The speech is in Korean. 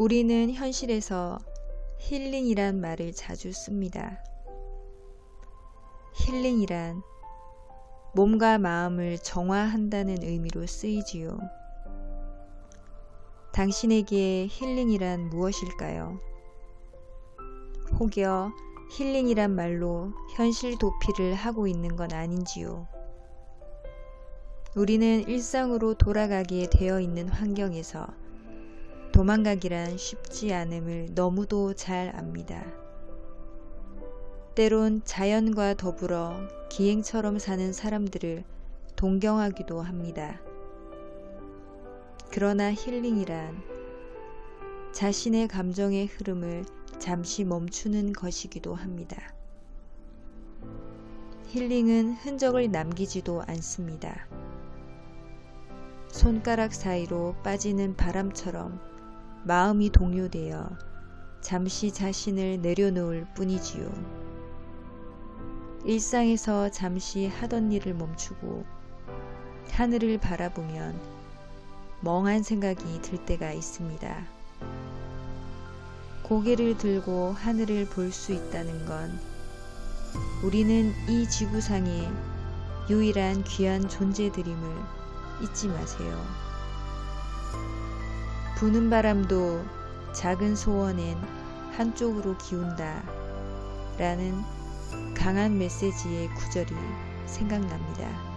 우리는 현실에서 힐링이란 말을 자주 씁니다. 힐링이란 몸과 마음을 정화한다는 의미로 쓰이지요. 당신에게 힐링이란 무엇일까요? 혹여 힐링이란 말로 현실 도피를 하고 있는 건 아닌지요. 우리는 일상으로 돌아가게 되어 있는 환경에서 도망가기란 쉽지 않음을 너무도 잘 압니다. 때론 자연과 더불어 기행처럼 사는 사람들을 동경하기도 합니다. 그러나 힐링이란 자신의 감정의 흐름을 잠시 멈추는 것이기도 합니다. 힐링은 흔적을 남기지도 않습니다. 손가락 사이로 빠지는 바람처럼 마음이 동요되어 잠시 자신을 내려놓을 뿐이지요. 일상에서 잠시 하던 일을 멈추고 하늘을 바라보면 멍한 생각이 들 때가 있습니다. 고개를 들고 하늘을 볼 수 있다는 건 우리는 이 지구상의 유일한 귀한 존재들임을 잊지 마세요. 부는 바람도 작은 소원엔 한쪽으로 기운다 라는 강한 메시지의 구절이 생각납니다.